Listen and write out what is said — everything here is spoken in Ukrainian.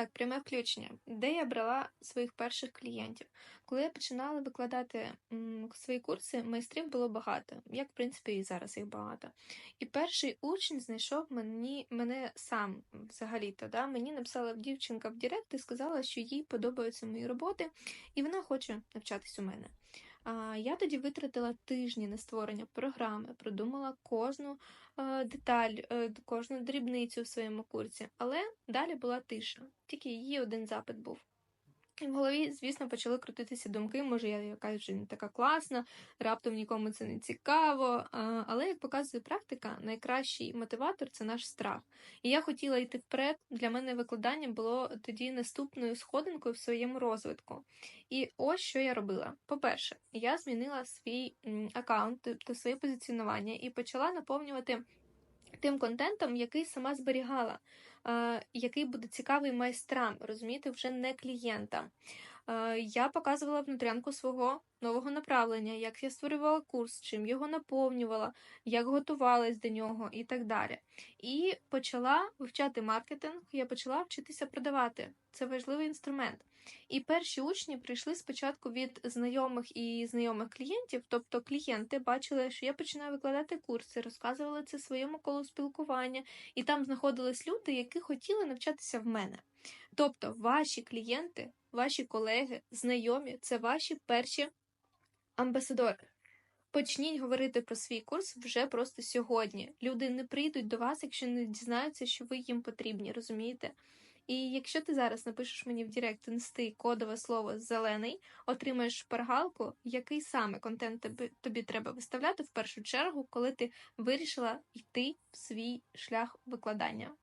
Так, пряме включення. Де я брала своїх перших клієнтів? Коли я починала викладати м, свої курси, майстрів було багато, як в принципі і зараз їх багато. І перший учень знайшов мені мене сам взагалі-то. Да? Мені написала дівчинка в Директ і сказала, що їй подобаються мої роботи, і вона хоче навчатись у мене. Я тоді витратила тижні на створення програми, продумала кожну е, деталь, е, кожну дрібницю в своєму курсі, але далі була тиша, тільки її один запит був. В голові, звісно, почали крутитися думки, може, я якась вже не така класна, раптом нікому це не цікаво. Але, як показує практика, найкращий мотиватор це наш страх. І я хотіла йти вперед. Для мене викладання було тоді наступною сходинкою в своєму розвитку. І ось що я робила. По-перше, я змінила свій аккаунт, тобто своє позиціонування, і почала наповнювати. Тим контентом, який сама зберігала, який буде цікавий майстрам, розумієте, вже не клієнтам. Е, я показувала внутрянку свого нового направлення, як я створювала курс, чим його наповнювала, як готувалась до нього і так далі. І почала вивчати маркетинг, я почала вчитися продавати. Це важливий інструмент. І перші учні прийшли спочатку від знайомих і знайомих клієнтів, тобто клієнти бачили, що я починаю викладати курси, розказували це своєму колу спілкування, і там знаходились люди, які хотіли навчатися в мене. Тобто, ваші клієнти, ваші колеги, знайомі це ваші перші амбасадори. Почніть говорити про свій курс вже просто сьогодні. Люди не прийдуть до вас, якщо не дізнаються, що ви їм потрібні, розумієте? І якщо ти зараз напишеш мені в Директ інсти кодове слово зелений, отримаєш шпаргалку, який саме контент тобі, тобі треба виставляти в першу чергу, коли ти вирішила йти в свій шлях викладання.